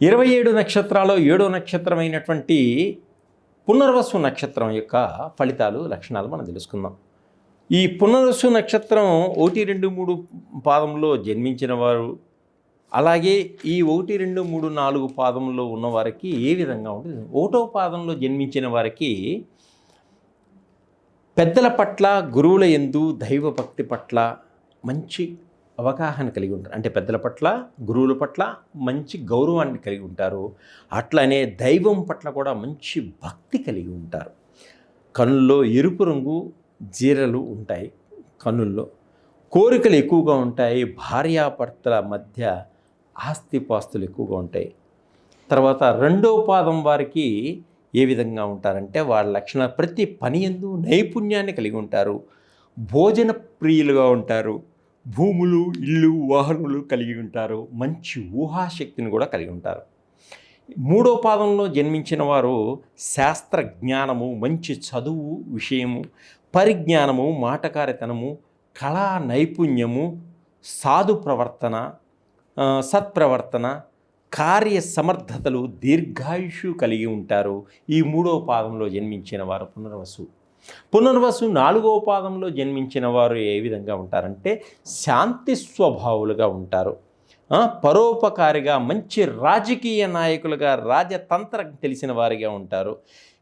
ఇరవై ఏడు నక్షత్రాల్లో ఏడో నక్షత్రమైనటువంటి పునర్వసు నక్షత్రం యొక్క ఫలితాలు లక్షణాలు మనం తెలుసుకుందాం. ఈ పునర్వసు నక్షత్రం ఒకటి రెండు మూడు పాదంలో జన్మించిన వారు అలాగే ఈ ఒకటి రెండు మూడు నాలుగు పాదంలో ఉన్న వారికి ఏ విధంగా ఉంటుంది? ఒకటో పాదంలో జన్మించిన వారికి పెద్దల పట్ల గురువుల ఎందు దైవభక్తి పట్ల మంచి అవగాహన కలిగి ఉంటారు. అంటే పెద్దల పట్ల గురువుల పట్ల మంచి గౌరవాన్ని కలిగి ఉంటారు. అట్లనే దైవం పట్ల కూడా మంచి భక్తి కలిగి ఉంటారు. కన్నుల్లో ఎరుపు రంగు జీరలు ఉంటాయి కన్నుల్లో. కోరికలు ఎక్కువగా ఉంటాయి. భార్యాభర్తల మధ్య ఆస్తిపాస్తులు ఎక్కువగా ఉంటాయి. తర్వాత రెండో పాదం వారికి ఏ విధంగా ఉంటారంటే వాళ్ళ లక్షణ ప్రతి పని ఎందు నైపుణ్యాన్ని కలిగి ఉంటారు. భోజన ప్రియులుగా ఉంటారు. భూములు ఇళ్ళు వాహనములు కలిగి ఉంటారు. మంచి ఊహాశక్తిని కూడా కలిగి ఉంటారు. మూడో పాదంలో జన్మించిన వారు శాస్త్ర జ్ఞానము మంచి చదువు విషయము పరిజ్ఞానము మాటకారితనము కళా నైపుణ్యము సాధు ప్రవర్తన సత్ప్రవర్తన కార్య సమర్థతలు దీర్ఘాయుషు కలిగి ఉంటారు. ఈ మూడో పాదంలో జన్మించిన వారు పునర్వసు. పునర్వసు నాలుగో పాదంలో జన్మించిన వారు ఏ విధంగా ఉంటారంటే శాంతి స్వభావులుగా ఉంటారు. పరోపకారిగా మంచి రాజకీయ నాయకులుగా రాజతంత్ర తెలిసిన వారిగా ఉంటారు.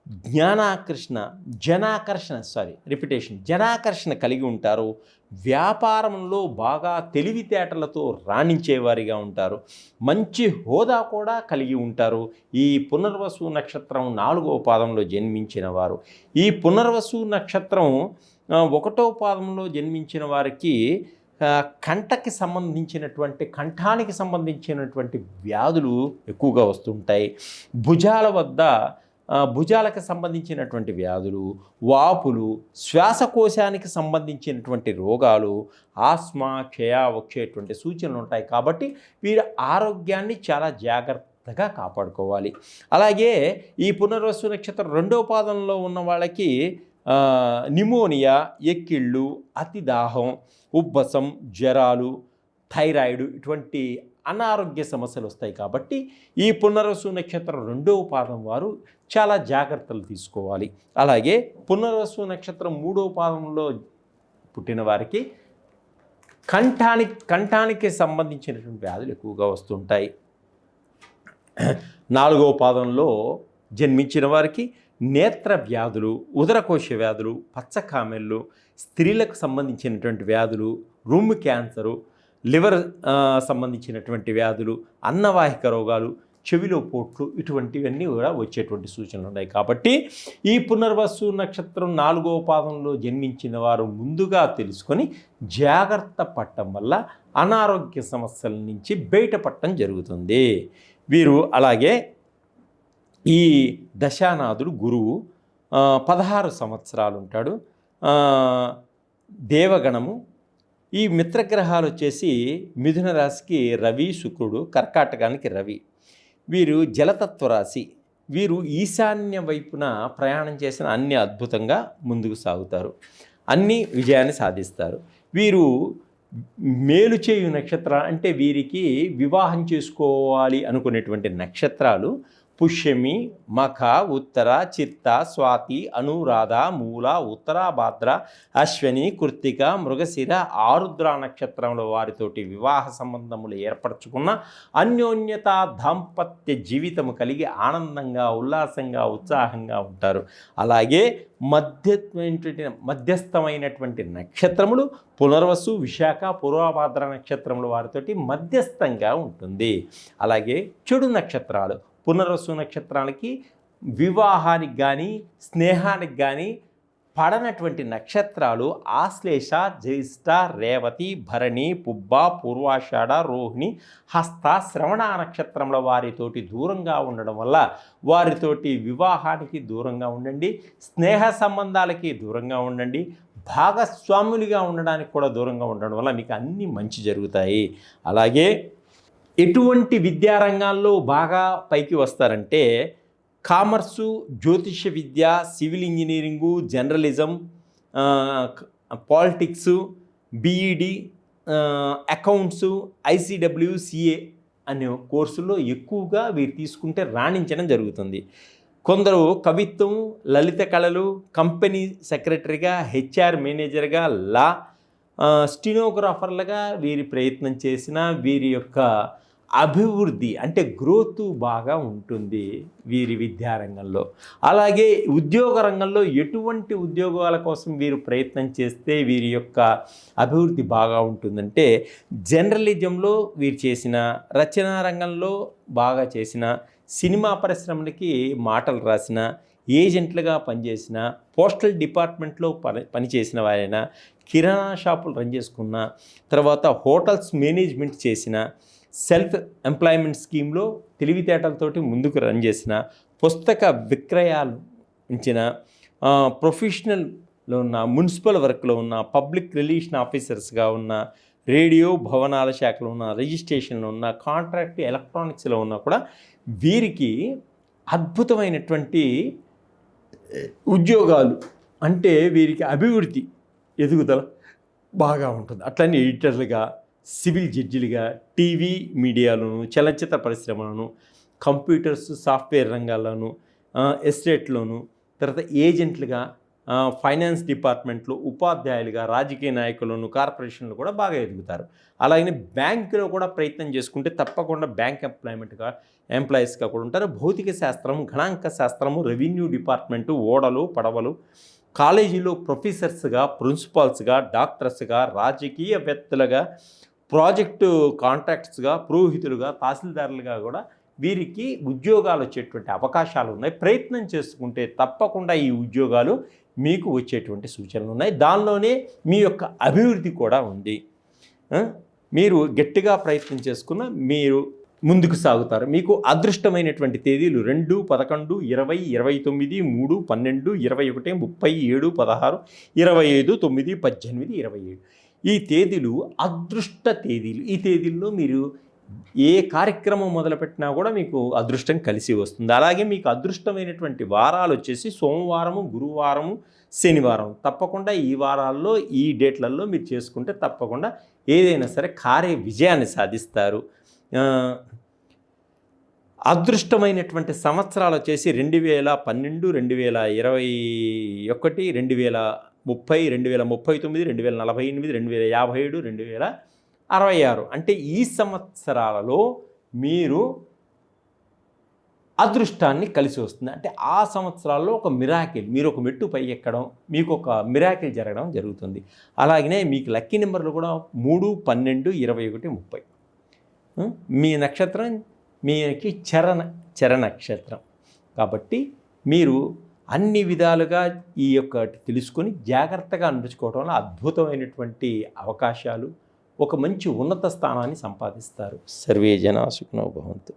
జ్ఞానాకర్షణ జనాకర్షణ సారీ రిపిటేషన్ జనాకర్షణ కలిగి ఉంటారు. వ్యాపారంలో బాగా తెలివితేటలతో రాణించేవారిగా ఉంటారు. మంచి హోదా కూడా కలిగి ఉంటారు. ఈ పునర్వసు నక్షత్రం నాలుగో పాదంలో జన్మించిన వారు. ఈ పునర్వసు నక్షత్రం ఒకటో పాదంలో జన్మించిన వారికి కంటకి సంబంధించినటువంటి కంఠానికి సంబంధించినటువంటి వ్యాధులు ఎక్కువగా వస్తుంటాయి. భుజాల వద్ద భుజాలకు సంబంధించినటువంటి వ్యాధులు వాపులు శ్వాసకోశానికి సంబంధించినటువంటి రోగాలు ఆస్మా క్షయ వచ్చేటువంటి సూచనలు ఉంటాయి కాబట్టి వీరి ఆరోగ్యాన్ని చాలా జాగ్రత్తగా కాపాడుకోవాలి. అలాగే ఈ పునర్వసు నక్షత్రం రెండో పాదంలో ఉన్న వాళ్ళకి నిమోనియా ఎక్కిళ్ళు అతి దాహం ఉబ్బసం జ్వరాలు థైరాయిడ్ ఇటువంటి అనారోగ్య సమస్యలు వస్తాయి కాబట్టి ఈ పునర్వసు నక్షత్రం రెండవ పాదం వారు చాలా జాగ్రత్తలు తీసుకోవాలి. అలాగే పునర్వసు నక్షత్రం మూడవ పాదంలో పుట్టిన వారికి కంఠానికి కంఠానికి సంబంధించినటువంటి వ్యాధులు ఎక్కువగా వస్తుంటాయి. నాలుగవ పాదంలో జన్మించిన వారికి నేత్ర వ్యాధులు ఉదరకోశ వ్యాధులు పచ్చకామెళ్ళు స్త్రీలకు సంబంధించినటువంటి వ్యాధులు రూమ్ క్యాన్సరు లివర్ సంబంధించినటువంటి వ్యాధులు అన్నవాహిక రోగాలు చెవిలో పోట్లు ఇటువంటివన్నీ కూడా వచ్చేటువంటి సూచనలు ఉన్నాయి. కాబట్టి ఈ పునర్వసు నక్షత్రం నాలుగో పాదంలో జన్మించిన వారు ముందుగా తెలుసుకొని జాగ్రత్త పట్టడం వల్ల అనారోగ్య సమస్యల నుంచి బయటపడటం జరుగుతుంది. వీరు అలాగే ఈ దశానాథుడు గురువు పదహారు సంవత్సరాలు ఉంటాడు. దేవగణము ఈ మిత్రగ్రహాలు వచ్చేసి మిథున రాశికి రవి శుక్రుడు కర్కాటకానికి రవి. వీరు జలతత్వ రాశి. వీరు ఈశాన్య వైపున ప్రయాణం చేసిన అన్ని అద్భుతంగా ముందుకు సాగుతారు. అన్ని విజయాన్ని సాధిస్తారు. వీరు మేలు చేయు నక్షత్రాలు అంటే వీరికి వివాహం చేసుకోవాలి అనుకునేటువంటి నక్షత్రాలు పుష్యమి మఖ ఉత్తర చిత్త స్వాతి అనురాధ మూల ఉత్తర భాద్ర అశ్వని కృత్తిక మృగశిర ఆరుద్ర నక్షత్రంలో వారితోటి వివాహ సంబంధములు ఏర్పరచుకున్న అన్యోన్యత దాంపత్య జీవితము కలిగి ఆనందంగా ఉల్లాసంగా ఉత్సాహంగా ఉంటారు. అలాగే మధ్యమైనటువంటి మధ్యస్థమైనటువంటి నక్షత్రములు పునర్వసు విశాఖ పూర్వభాద్ర నక్షత్రముల వారితోటి మధ్యస్థంగా ఉంటుంది. అలాగే చెడు నక్షత్రాలు పునర్వసు నక్షత్రానికి వివాహానికి కానీ స్నేహానికి కానీ పడనటువంటి నక్షత్రాలు ఆశ్లేష జ్యేష్ఠ రేవతి భరణి పుబ్బ పూర్వాషాఢ రోహిణి హస్త శ్రవణ నక్షత్రముల వారితోటి దూరంగా ఉండడం వల్ల వారితోటి వివాహానికి దూరంగా ఉండండి. స్నేహ సంబంధాలకి దూరంగా ఉండండి. భాగస్వాములుగా ఉండడానికి కూడా దూరంగా ఉండడం వల్ల మీకు అన్నీ మంచి జరుగుతాయి. అలాగే ఎటువంటి విద్యారంగాల్లో బాగా పైకి వస్తారంటే కామర్సు జ్యోతిష విద్య civil engineering journalism politics BEd accounts ICWCA అనే కోర్సుల్లో ఎక్కువగా వీరు తీసుకుంటే రాణించడం జరుగుతుంది. కొందరు కవిత్వం లలిత కళలు కంపెనీ సెక్రటరీగా హెచ్ఆర్ మేనేజర్గా లా స్టినోగ్రాఫర్లుగా వీరి ప్రయత్నం చేసిన వీరి యొక్క అభివృద్ధి అంటే గ్రోత్ బాగా ఉంటుంది వీరి విద్యారంగంలో. అలాగే ఉద్యోగ రంగంలో ఎటువంటి ఉద్యోగాల కోసం వీరు ప్రయత్నం చేస్తే వీరి యొక్క అభివృద్ధి బాగా ఉంటుందంటే జర్నలిజంలో వీరు చేసిన రచనా రంగంలో బాగా చేసిన సినిమా పరిశ్రమలకి మాటలు రాసిన ఏజెంట్లుగా పనిచేసిన పోస్టల్ డిపార్ట్మెంట్లో పని పనిచేసిన వారైనా కిరాణా షాపులు రన్ చేసుకున్న తర్వాత హోటల్స్ మేనేజ్మెంట్ చేసిన సెల్ఫ్ ఎంప్లాయ్మెంట్ స్కీమ్లో తెలివితేటలతోటి ముందుకు రన్ చేసిన పుస్తక విక్రయాలు ఉంచిన ప్రొఫెషనల్లో ఉన్న మున్సిపల్ వర్క్లో ఉన్న పబ్లిక్ రిలేషన్ ఆఫీసర్స్గా ఉన్న రేడియో భవనాల శాఖలో ఉన్న రిజిస్ట్రేషన్లో ఉన్న కాంట్రాక్ట్ ఎలక్ట్రానిక్స్లో ఉన్న కూడా వీరికి అద్భుతమైనటువంటి ఉద్యోగాలు అంటే వీరికి అభివృద్ధి ఎదుగుదల బాగా ఉంటుంది. అట్లనే ఎడిటర్లుగా సివిల్ జడ్జిలుగా టీవీ మీడియాలోను చలనచిత్ర పరిశ్రమలను కంప్యూటర్స్ సాఫ్ట్వేర్ రంగాల్లోను ఎస్టేట్లోను తర్వాత ఏజెంట్లుగా ఫైనాన్స్ డిపార్ట్మెంట్లో ఉపాధ్యాయులుగా రాజకీయ నాయకులను కార్పొరేషన్లు కూడా బాగా ఎదుగుతారు. అలాగే బ్యాంకులో కూడా ప్రయత్నం చేసుకుంటే తప్పకుండా బ్యాంక్ ఎంప్లాయ్మెంట్గా ఎంప్లాయీస్గా కూడా ఉంటారు. భౌతిక శాస్త్రం గణాంక శాస్త్రము రెవెన్యూ డిపార్ట్మెంటు ఓడలు పడవలు కాలేజీలో ప్రొఫెసర్స్గా ప్రిన్సిపాల్స్గా డాక్టర్స్గా రాజకీయవేత్తలుగా ప్రాజెక్టు కాంట్రాక్ట్స్గా పురోహితులుగా తహసీల్దారులుగా కూడా వీరికి ఉద్యోగాలు వచ్చేటువంటి అవకాశాలు ఉన్నాయి. ప్రయత్నం చేసుకుంటే తప్పకుండా ఈ ఉద్యోగాలు మీకు వచ్చేటువంటి సూచనలు ఉన్నాయి. దానిలోనే మీ యొక్క అభివృద్ధి కూడా ఉంది. మీరు గట్టిగా ప్రయత్నం చేసుకున్న మీరు ముందుకు సాగుతారు. మీకు అదృష్టమైనటువంటి తేదీలు రెండు పదకొండు ఇరవై ఇరవై తొమ్మిది మూడు పన్నెండు ఇరవై ఒకటి ముప్పై ఏడు పదహారు ఇరవై ఐదు తొమ్మిది పద్దెనిమిది ఇరవై ఏడు. ఈ తేదీలు అదృష్ట తేదీలు. ఈ తేదీల్లో మీరు ఏ కార్యక్రమం మొదలుపెట్టినా కూడా మీకు అదృష్టం కలిసి వస్తుంది. అలాగే మీకు అదృష్టమైనటువంటి వారాలు వచ్చేసి సోమవారము గురువారము శనివారం. తప్పకుండా ఈ వారాల్లో ఈ డేట్లలో మీరు చేసుకుంటే తప్పకుండా ఏదైనా సరే కార్య విజయాన్ని సాధిస్తారు అదృష్టమైనటువంటి సంవత్సరాలు వచ్చేసి రెండు వేల పన్నెండు రెండు వేల ఇరవై ఒకటి రెండు వేల ముప్పై రెండు వేల ముప్పై తొమ్మిది రెండు వేల నలభై ఎనిమిది రెండు వేల యాభై ఏడు రెండు వేల అరవై ఆరు. అంటే ఈ సంవత్సరాలలో మీరు అదృష్టాన్ని కలిసి వస్తుంది. అంటే ఆ సంవత్సరాల్లో ఒక మిరాకిల్ మీరు ఒక మెట్టు పై ఎక్కడం మీకు ఒక మిరాకిల్ జరగడం జరుగుతుంది. అలాగనే మీకు లక్కీ నెంబర్లు కూడా మూడు పన్నెండు ఇరవై ఒకటి ముప్పై. మీ నక్షత్రం మీకి చరణ చర నక్షత్రం కాబట్టి మీరు అన్ని విధాలుగా ఈ యొక్క తెలుసుకొని జాగ్రత్తగా నడుచుకోవడం వల్ల అద్భుతమైనటువంటి అవకాశాలు ఒక మంచి ఉన్నత స్థానాన్ని సంపాదిస్తారు. సర్వే జనా సుఖనో భవంతు.